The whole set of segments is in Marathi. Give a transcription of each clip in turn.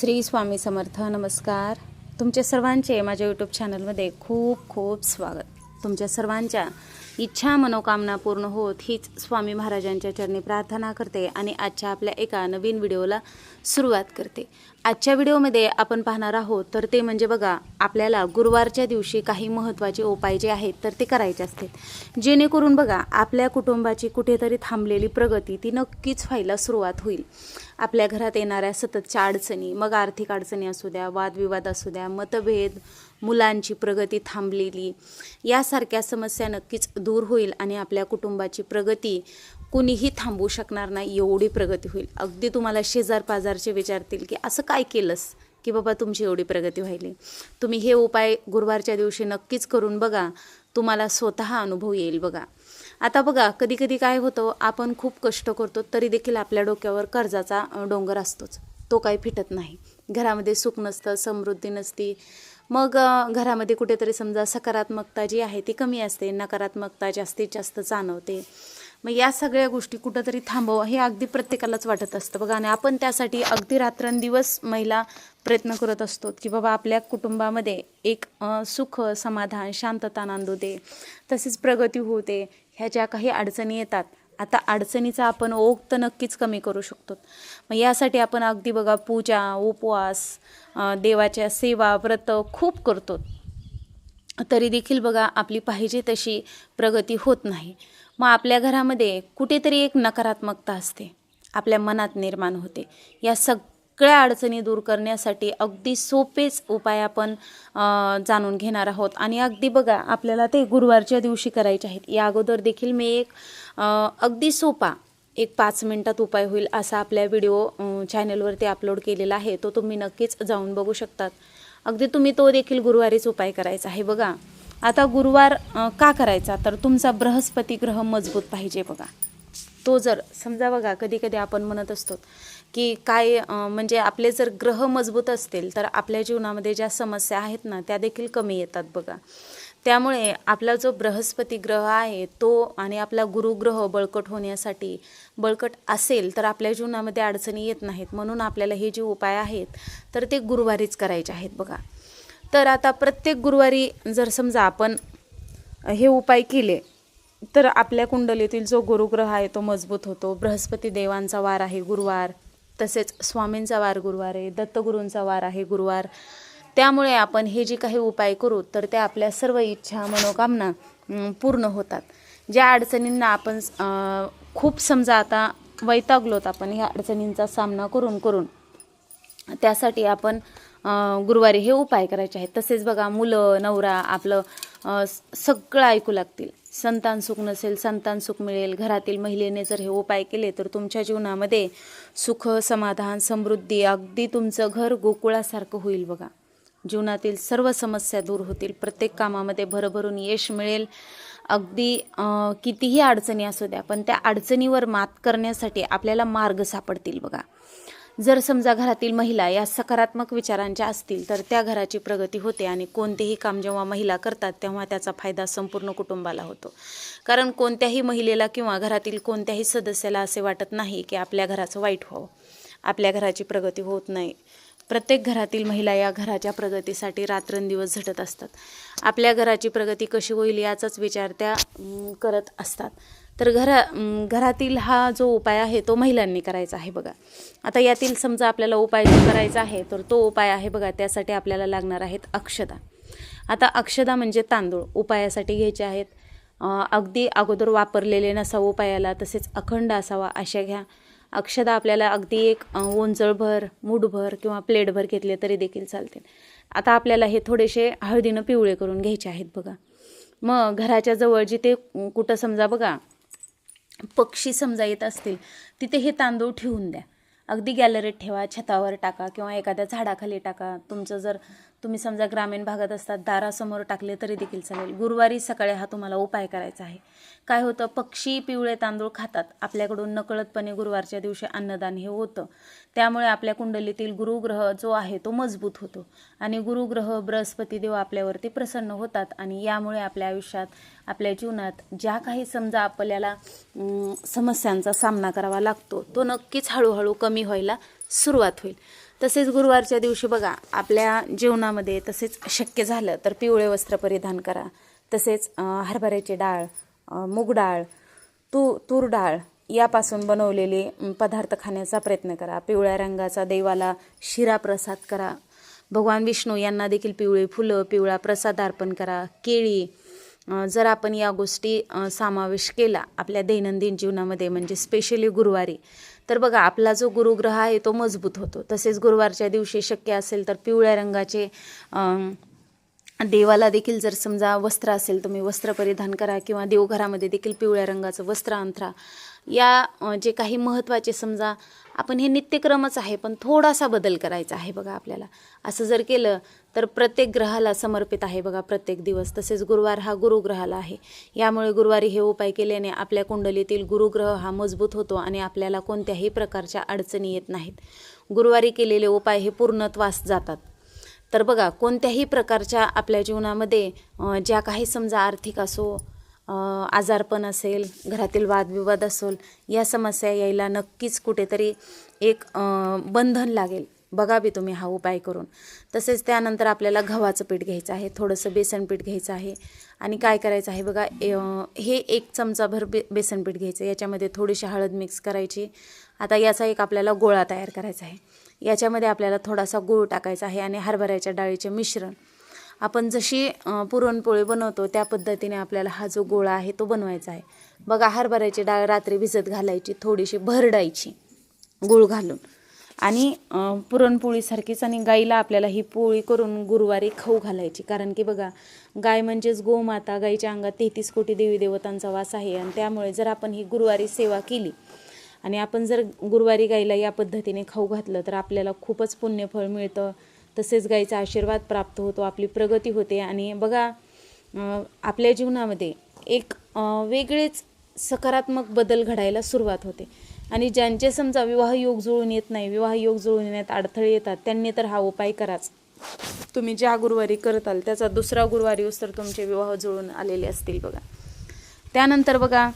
श्री स्वामी समर्थ. नमस्कार. तुमच्या सर्वांचे माझ्या यूट्यूब चॅनलमध्ये खूप खूप स्वागत. तुमच्या सर्वांच्या इच्छा मनोकामना पूर्ण होत हीच स्वामी महाराजांच्या चरणी प्रार्थना करते आणि आजच्या आपल्या एका नवीन व्हिडिओला सुरुवात करते. आजच्या व्हिडिओमध्ये आपण पाहणार आहोत तर ते म्हणजे बघा आपल्याला गुरुवारच्या दिवशी काही महत्त्वाचे उपाय जे आहेत तर ते करायचे असतात जेणेकरून बघा आपल्या कुटुंबाची कुठेतरी थांबलेली प्रगती ती नक्कीच व्हायला सुरुवात होईल. आपल्या घरात येणाऱ्या सततच्या अडचणी मग आर्थिक अडचणी असू द्या वादविवाद असू द्या मतभेद मुलांची प्रगती थांबलेली. यासारख्या समस्या नक्कीच दूर होईल आणि आपल्या कुटुंबाची प्रगती कुणीही थांबवू शकणार नाही एवढी प्रगती होईल. अगदी तुम्हाला शेजार पाजारचे विचारतील की असं काय केलंस? की बाबा तुमची एवढी प्रगती व्हायली. तुम्ही हे उपाय गुरुवारच्या दिवशी नक्कीच करून बघा. तुम्हाला स्वतः अनुभव येईल बघा. आता बघा कधी कधी काय होतं आपण खूप कष्ट करतो तरी देखील आपल्या डोक्यावर कर्जाचा डोंगर असतोच. तो काही फिटत नाही. घरामध्ये सुख नसतं समृद्धी नसती. मग घरामध्ये कुठेतरी समजा सकारात्मकता जी आहे ती कमी असते नकारात्मकता जास्तीत जास्त जाणवते. मग या सगळ्या गोष्टी कुठंतरी थांबव हे अगदी प्रत्येकालाच वाटत असतं बघा. आणि आपण त्यासाठी अगदी रात्रंदिवस महिला प्रयत्न करत असतो की बाबा आपल्या कुटुंबामध्ये एक सुख समाधान शांतता नांदू दे. तसेच प्रगती होते ह्या ज्या काही अडचणी येतात आता अडचणीचा आपण ओघ तर नक्कीच कमी करू शकतो. मग यासाठी आपण अगदी बघा पूजा उपवास देवाच्या सेवा व्रत खूप करतो. तरी देखील बघा आपली पाहिजे तशी प्रगती होत नाही. मग आपल्या घरामध्ये कुठेतरी एक नकारात्मकता असते. आपल्या मनात निर्माण होते. या सग सगळ्या अडचणी दूर करण्यासाठी अगदी सोपेच उपाय आपण जाणून घेणार आहोत. आणि अगदी बघा आपल्याला ते गुरुवारच्या दिवशी करायचे आहेत. या अगोदर देखील मी एक अगदी सोपा एक पाच मिनटात उपाय होईल असा आपल्या व्हिडिओ चॅनलवरती अपलोड केलेला आहे. तो तुम्ही नक्कीच जाऊन बघू शकतात. अगदी तुम्ही तो देखील गुरुवारीच उपाय करायचा आहे बघा. आता गुरुवार का करायचा? तर तुमचा बृहस्पती ग्रह मजबूत पाहिजे बघा. तो जर समजा बघा कधी कधी आपण म्हणत असतो की काय म्हणजे आपले जर ग्रह मजबूत असतील तर आपल्या जीवनामध्ये ज्या समस्या आहेत ना त्या देखील कमी येतात बघा. त्यामुळे आपला जो बृहस्पती ग्रह आहे तो आणि आपला गुरुग्रह बळकट होण्यासाठी बळकट असेल तर आपल्या जीवनामध्ये अडचणी येत नाहीत. म्हणून आपल्याला हे जे उपाय आहेत तर ते गुरुवारीच करायचे आहेत बघा. तर आता प्रत्येक गुरुवारी जर समजा आपण हे उपाय केले तर आपल्या कुंडलीतील जो गुरुग्रह आहे तो मजबूत होतो. बृहस्पती देवांचा वार आहे गुरुवार. तसेच स्वामींचा वार गुरुवार आहे दत्तगुरूंचा वार आहे गुरुवार. त्यामुळे आपण हे जे काही उपाय करू तर त्या आपल्या सर्व इच्छा मनोकामना पूर्ण होतात. ज्या अडचणींना आपण खूप समजा आता वैतागलोत आपण ह्या अडचणींचा सामना करून करून त्यासाठी आपण गुरुवारी हे उपाय करायचे आहेत. तसेच बघा मुलं नवरा आपलं सगळं ऐकू लागतील. संतान सुख नसेल संतान सुख मिळेल घरातील महिलेने जर हे उपाय केले तर तुमच्या जीवनामध्ये सुख समाधान समृद्धी अगदी तुमचं घर गोकुळासारखं होईल बघा. जीवनातील सर्व समस्या दूर होतील. प्रत्येक कामामध्ये भरभरून यश मिळेल. अगदी कितीही अडचणी असू द्या पण त्या अडचणीवर मात करण्यासाठी आपल्याला मार्ग सापडतील बघा. जर समजा घरातील महिला या सकारात्मक विचारांच्या असतील तर त्या घराची प्रगती होते आणि कोणतेही काम जेव्हा महिला करतात तेव्हा त्याचा फायदा संपूर्ण कुटुंबाला होतो. कारण कोणत्याही महिलेला किंवा घरातील कोणत्याही सदस्याला असे वाटत नाही की आपल्या घराचं वाईट व्हावं. आपल्या घराची प्रगती होत नाही. प्रत्येक घरातील महिला या घराच्या प्रगतीसाठी रात्रंदिवस झटत असतात. आपल्या घराची प्रगती कशी होईल याचाच विचार त्या करत असतात. तर घरा घरातील हा जो उपाय आहे तो महिलांनी करायचा आहे बघा. आता यातील समजा आपल्याला उपाय जो करायचा आहे तर तो उपाय आहे बघा त्यासाठी आपल्याला लागणार आहेत अक्षदा. आता अक्षदा म्हणजे तांदूळ उपायासाठी घ्यायचे आहेत. अगदी अगोदर वापरलेले नसावं उपायाला तसेच अखंड असावा अशा घ्या. अक्षदा आपल्याला अगदी एक ओंजळभर मूठभर किंवा प्लेटभर घेतले तरी देखील चालतील. आता आपल्याला हे थोडेसे हळदीनं पिवळे करून घ्यायचे आहेत बघा. मग घराच्या जवळ जिथे कुठं समजा बघा पक्षी समजा येत असतील तिथे हे तांदूळ ठेवून द्या. अगदी गॅलरीत ठेवा छतावर टाका किंवा एखाद्या झाडाखाली टाका. तुमचं जर तुम्ही समजा ग्रामीण भागात असतात दारासमोर टाकले तरी देखील चालेल. गुरुवारी सकाळी हा तुम्हाला उपाय करायचा आहे. काय होतं पक्षी पिवळे तांदूळ खातात. आपल्याकडून नकळतपणे गुरुवारच्या दिवशी अन्नदान हे होतं. त्यामुळे आपल्या कुंडलीतील गुरुग्रह जो आहे तो मजबूत होतो. आणि गुरुग्रह बृहस्पती देव आपल्यावरती प्रसन्न होतात आणि यामुळे आपल्या आयुष्यात आपल्या जीवनात ज्या काही समजा आपल्याला समस्यांचा सामना करावा लागतो तो नक्कीच हळूहळू कमी व्हायला सुरुवात होईल. तसेच गुरुवारच्या दिवशी बघा आपल्या जीवनामध्ये तसेच शक्य झालं तर पिवळे वस्त्र परिधान करा. तसेच हरभऱ्याची डाळ मूग डाळ तू तूर डाळ यापासून बनवलेले पदार्थ खाण्याचा प्रयत्न करा. पिवळ्या रंगाचा देवाला शिरा प्रसाद करा. भगवान विष्णू यांना देखील पिवळी फुलं पिवळा प्रसाद अर्पण करा. केळी जर आपण या गोष्टी समावेश केला आपल्या दैनंदिन जीवनामध्ये म्हणजे स्पेशली गुरुवारी तर बघा आपला जो गुरुग्रह आहे तो मजबूत होतो. तसेच गुरुवारच्या दिवशी शक्य असेल तर पिवळ्या रंगाचे देवाला देखील जर समजा वस्त्र असेल तुम्ही वस्त्र परिधान करा किंवा देवघरामध्ये देखील पिवळ्या रंगाचं वस्त्र अंथरा या जे काही महत्त्वाचे समजा आपण हे नित्यक्रमच आहे पण थोडासा बदल करायचा आहे बघा आपल्याला. असं जर केलं तर प्रत्येक ग्रहाला समर्पित आहे बघा प्रत्येक दिवस. तसेच गुरुवार हा गुरुग्रहाला आहे. यामुळे गुरुवारी हे उपाय केल्याने आपल्या कुंडलीतील गुरुग्रह हा मजबूत होतो आणि आपल्याला कोणत्याही प्रकारच्या अडचणी येत नाहीत. गुरुवारी केलेले उपाय हे पूर्णत्वास जातात. तर बघा कोणत्याही प्रकारच्या आपल्या जीवनामध्ये ज्या काही समजा आर्थिक असो आजारपण असेल घरातील वादविवाद असेल या समस्या यायला नक्कीच कुठेतरी एक बंधन लागेल. बघा बी तुम्ही हा उपाय करून. तसेच त्यानंतर आपल्याला गव्हाचं पीठ घ्यायचं आहे थोडंसं बेसन पीठ घ्यायचं आहे. आणि काय करायचं आहे बघा हे एक चमचाभर बे बेसन पीठ घ्यायचं याच्यामध्ये थोडीशी हळद मिक्स करायची. आता याचा एक आपल्याला गोळा तयार करायचा आहे. याच्यामध्ये आपल्याला थोडासा गूळ टाकायचा आहे आणि हरभऱ्याच्या डाळीचे मिश्रण. आपण जशी पुरणपोळी बनवतो त्या पद्धतीने आपल्याला हा जो गोळा आहे तो बनवायचा आहे. बघा हरभऱ्याची डाळ रात्री भिजत घालायची थोडीशी भरडायची गूळ घालून. आणि पुरणपोळीसारखीच आणि गाईला आपल्याला ही पोळी करून गुरुवारी खाऊ घालायची. कारण की बघा गाय म्हणजेच गोमाता गाईच्या अंगात तेहतीस कोटी देवी देवतांचा वास आहे आणि त्यामुळे जर आपण ही गुरुवारी सेवा केली आणि आपण जर गुरुवारी गाईला या पद्धतीने खाऊ घातलं तर आपल्याला खूपच पुण्यफळ मिळतं. तसेच गाईचा आशीर्वाद प्राप्त होतो आपली प्रगती होते. आणि बघा आपल्या जीवनामध्ये एक वेगळेच सकारात्मक बदल घडायला सुरुवात होते. आणि ज्यांचे समजा विवाह योग जुळून येत नाही विवाह योग जुळून येण्यात अडथळे येतात त्यांनी तर हा उपाय कराच. तुम्ही ज्या गुरुवारी करताल त्याचा दुसरा गुरुवारी तर तुमचे विवाह जुळून आलेले असतील बघा. त्यानंतर बघा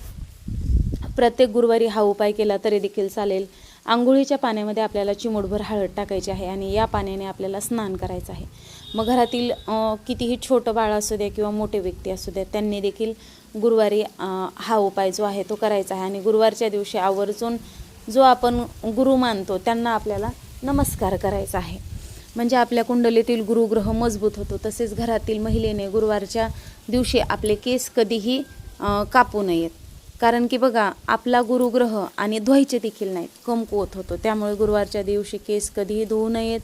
प्रत्येक गुरुवारी हा उपाय केला तरी देखील चालेल. आंघोळीच्या पाण्यामध्ये आपल्याला चिमूटभर हळद टाकायची आहे आणि या पाण्याने आपल्याला स्नान करायचं आहे. मग घरातील कितीही छोटं बाळ असू द्या किंवा मोठे व्यक्ती असू द्या त्यांनी देखील गुरुवारी हा उपाय जो आहे तो करायचा आहे. आणि गुरुवारच्या दिवशी आवर्जून जो आपण गुरु मानतो त्यांना आपल्याला नमस्कार करायचा आहे. म्हणजे आपल्या कुंडलीतील गुरुग्रह मजबूत होतो. तसेच घरातील महिलेने गुरुवारच्या दिवशी आपले केस कधीही कापू नयेत. कारण की बघा आपला गुरुग्रह आणि धुवायचे देखील नाहीत. कमकुवत होतो. त्यामुळे गुरुवारच्या दिवशी केस कधीही धुवू नयेत.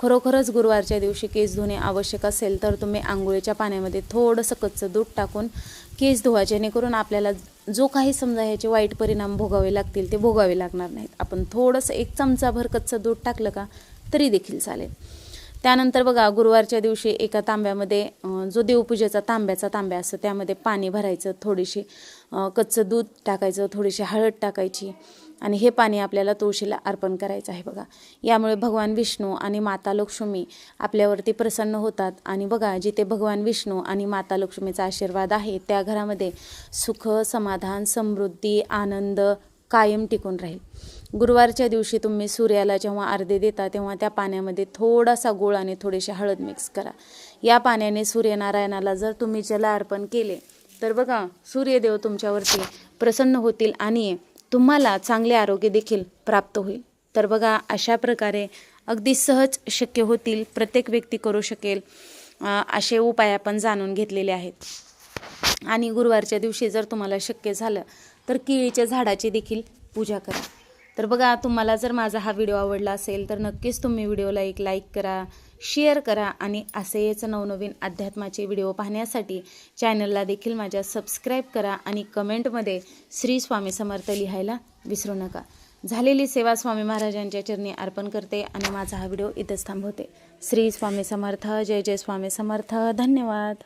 खरोखरच गुरुवारच्या दिवशी केस धुणे आवश्यक असेल तर तुम्ही आंघोळीच्या पाण्यामध्ये थोडंसं कच्चं दूध टाकून केस धुवा जेणेकरून आपल्याला जो काही समजा ह्याचे वाईट परिणाम भोगावे लागतील ते भोगावे लागणार नाहीत. आपण थोडंसं एक चमचाभर कच्चं दूध टाकलं का तरी देखील चालेल. त्यानंतर बघा गुरुवारच्या दिवशी एका तांब्यामध्ये जो देवपूजेचा तांब्याचा तांब्या असतो त्यामध्ये पाणी भरायचं थोडीशी कच्चं दूध टाकायचं थोडीशी हळद टाकायची आणि हे पाणी आपल्याला तुळशीला अर्पण करायचं आहे बघा. यामुळे भगवान विष्णू आणि माता लक्ष्मी आपल्यावरती प्रसन्न होतात आणि बघा जिथे भगवान विष्णू आणि माता लक्ष्मीचा आशीर्वाद आहे त्या घरामध्ये सुख समाधान समृद्धी आनंद कायम टिकून राहील. गुरुवारच्या दिवशी तुम्ही सूर्याला जेव्हा अर्धे देता तेव्हा त्या पाण्यामध्ये थोडासा गोळ आणि थोडीशी हळद मिक्स करा. या पाण्याने सूर्यनारायणाला जर तुम्ही जल अर्पण केले तर बघा सूर्यदेव तुमच्यावरती प्रसन्न होतील आणि तुम्हाला चांगले आरोग्य देखील प्राप्त होईल. तर बघा अशा प्रकारे अगदी सहज शक्य होतील प्रत्येक व्यक्ती करू शकेल असे उपाय आपण जाणून घेतलेले आहेत. आणि गुरुवारच्या दिवशी जर तुम्हाला शक्य झालं तर केळीच्या झाडाची देखील पूजा करा. तर बघा तुम्हाला जर माझा हा व्हिडिओ आवडला असेल तर नक्कीच तुम्ही व्हिडिओला एक लाईक करा शेअर करा आणि असेच नवनवीन अध्यात्माचे व्हिडिओ पाहण्यासाठी चॅनलला देखील माझ्या सबस्क्राईब करा आणि कमेंटमध्ये श्री स्वामी समर्थ लिहायला विसरू नका. झालेली सेवा स्वामी महाराजांच्या चरणी अर्पण करते आणि माझा हा व्हिडिओ इथंच थांबवते. श्री स्वामी समर्थ जय जय स्वामी समर्थ. धन्यवाद.